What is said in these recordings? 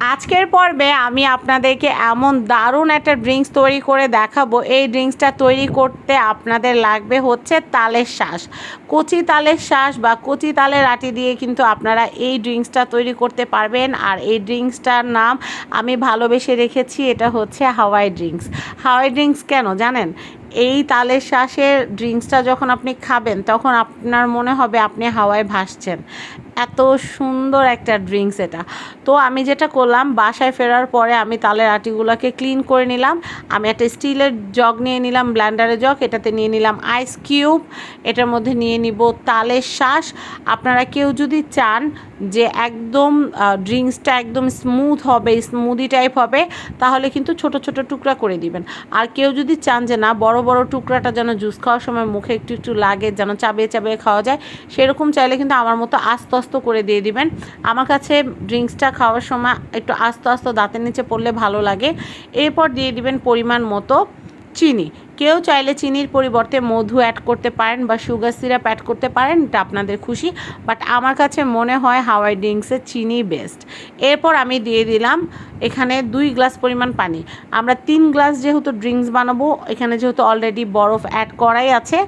আজকের পর্বে আমি আপনাদেরকে এমন দারুণ একটা ড্রিঙ্কস তৈরি করে দেখাবো। এই ড্রিঙ্কসটা তৈরি করতে আপনাদের লাগবে হচ্ছে তালের শ্বাস কচি তালের শ্বাস বা কচি তালের আটি দিয়ে কিন্তু আপনারা এই ড্রিঙ্কসটা তৈরি করতে পারবেন। আর এই ড্রিঙ্কসটার নাম আমি ভালোবেসে রেখেছি, এটা হচ্ছে হাওয়াই ড্রিঙ্কস। হাওয়াই ড্রিঙ্কস কেন জানেন? এই তালের শ্বাসের ড্রিঙ্কসটা যখন আপনি খাবেন, তখন আপনার মনে হবে আপনি হাওয়ায় ভাসছেন। এত সুন্দর একটা ড্রিঙ্কস এটা। তো আমি যেটা করলাম, বাসায় ফেরার পরে আমি তালের আটিগুলোকে ক্লিন করে নিলাম। আমি একটা স্টিলের জগ নিয়ে নিলাম ব্ল্যান্ডারের জগ, এটাতে নিয়ে নিলাম আইস কিউব এটার মধ্যে নিয়ে নিব তালের শ্বাস আপনারা কেউ যদি চান যে একদম ড্রিঙ্কসটা একদম স্মুথ হবে স্মুদি টাইপ হবে, তাহলে কিন্তু ছোট ছোট টুকরা করে দিবেন। আর কেউ যদি চান যে না, বড় বড় টুকরাটা যেন জুস খাওয়ার সময় মুখে একটু একটু লাগে, যেন চাবিয়ে চাবিয়ে খাওয়া যায়, সেরকম চাইলে কিন্তু আমার মতো আস্তে আস্তে করে দিয়ে দিবেন। আমার কাছে ড্রিঙ্কসটা খাওয়ার সময় একটু আস্তে আস্তে দাঁতের নিচে পড়লে ভালো লাগে। এরপর দিয়ে দিবেন পরিমাণ মতো চিনি। কেউ চাইলে চিনির পরিবর্তে মধু অ্যাড করতে পারেন বা সুগার সিরাপ অ্যাড করতে পারেন, এটা আপনাদের খুশি। বাট আমার কাছে মনে হয় হাওয়াই ড্রিঙ্কসের চিনি বেস্ট এরপর আমি দিয়ে দিলাম এখানে দুই গ্লাস পরিমাণ পানি। আমরা তিন গ্লাস যেহেতু ড্রিঙ্কস বানাবো, এখানে যেহেতু অলরেডি বরফ অ্যাড করাই আছে,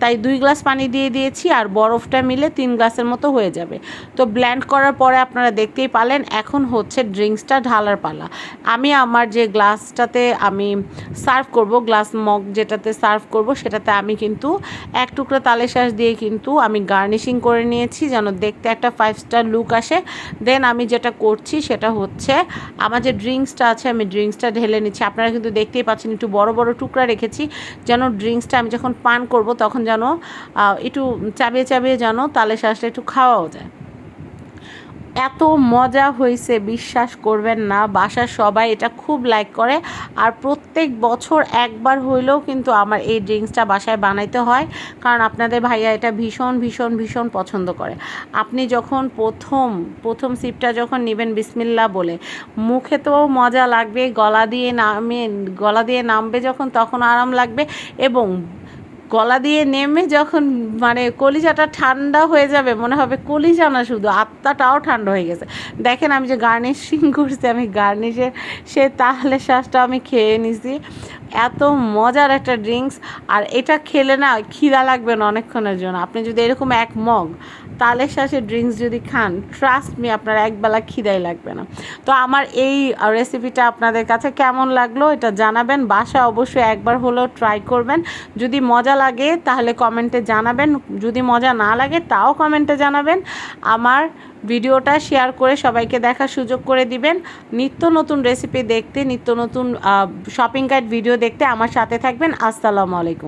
তাই দুই গ্লাস পানি দিয়ে দিয়েছি আর বরফটা মিলে তিন গ্লাসের মতো হয়ে যাবে। তো ব্ল্যান্ড করার পরে আপনারা দেখতেই পালেন, এখন হচ্ছে ড্রিঙ্কসটা ঢালার পালা। আমি আমার যে গ্লাসটাতে আমি সার্ভ করব, গ্লাস মগ যেটাতে সার্ভ করব, সেটাতে আমি কিন্তু এক টুকরো তালের শাঁস দিয়ে কিন্তু আমি গার্নিশিং করে নিয়েছি, যেন দেখতে একটা ফাইভ স্টার লুক আসে। দেন আমি যেটা করছি সেটা হচ্ছে আমার যে ড্রিঙ্কসটা আছে, আমি ড্রিঙ্কসটা ঢেলে নিচ্ছি। আপনারা কিন্তু দেখতেই পাচ্ছেন, একটু বড় বড় টুকরা রেখেছি, যেন ড্রিঙ্কসটা আমি যখন পান করব, তখন যেন একটু চাবিয়ে চাবিয়ে যেন তালে শ্বাসটা একটু খাওয়াও যায়। এত মজা হয়েছে, বিশ্বাস করবেন না। বাসার সবাই এটা খুব লাইক করে। আর প্রত্যেক বছর একবার হইলেও কিন্তু আমার এই ড্রিঙ্কসটা বাসায় বানাইতে হয়। কারণ আপনাদের ভাইয়া এটা ভীষণ ভীষণ ভীষণ পছন্দ করে। আপনি যখন প্রথম প্রথম সিপটা যখন নেবেন বিসমিল্লা বলে, মুখে তো মজা লাগবে, গলা দিয়ে নামে, গলা দিয়ে নামবে যখন, তখন আরাম লাগবে। এবং গলা দিয়ে নেমে যখন মানে কলিজাটা ঠান্ডা হয়ে যাবে, মনে হবে কলিজা না শুধু, আত্মাটাও ঠান্ডা হয়ে গেছে। দেখেন আমি যে গার্নিশিং করছি, আমি গার্নিশে সে তাহলে শ্বাসটা আমি খেয়ে নিছি। এত মজার একটা ড্রিঙ্কস, আর এটা খেলে না খিদা লাগবে না অনেকক্ষণের জন্য। আপনি যদি এরকম এক মগ তালের শ্বাসের ড্রিঙ্কস যদি খান ট্রাস্ট মি আপনার একবেলা খিদাই লাগবে না। তো আমার এই রেসিপিটা আপনাদের কাছে কেমন লাগল এটা জানাবেন। বাসা অবশ্যই একবার হলেও ট্রাই করবেন। যদি মজা লাগে, তাহলে কমেন্টে জানাবেন। যদি মজা না লাগে, তাও কমেন্টে জানাবেন। আমার ভিডিওটা শেয়ার করে সবাইকে দেখার সুযোগ করে দিবেন। নিত্য নতুন রেসিপি দেখতে, নিত্য নতুন শপিং গাইড ভিডিও দেখতে আমার সাথে থাকবেন। আসসালামু আলাইকুম।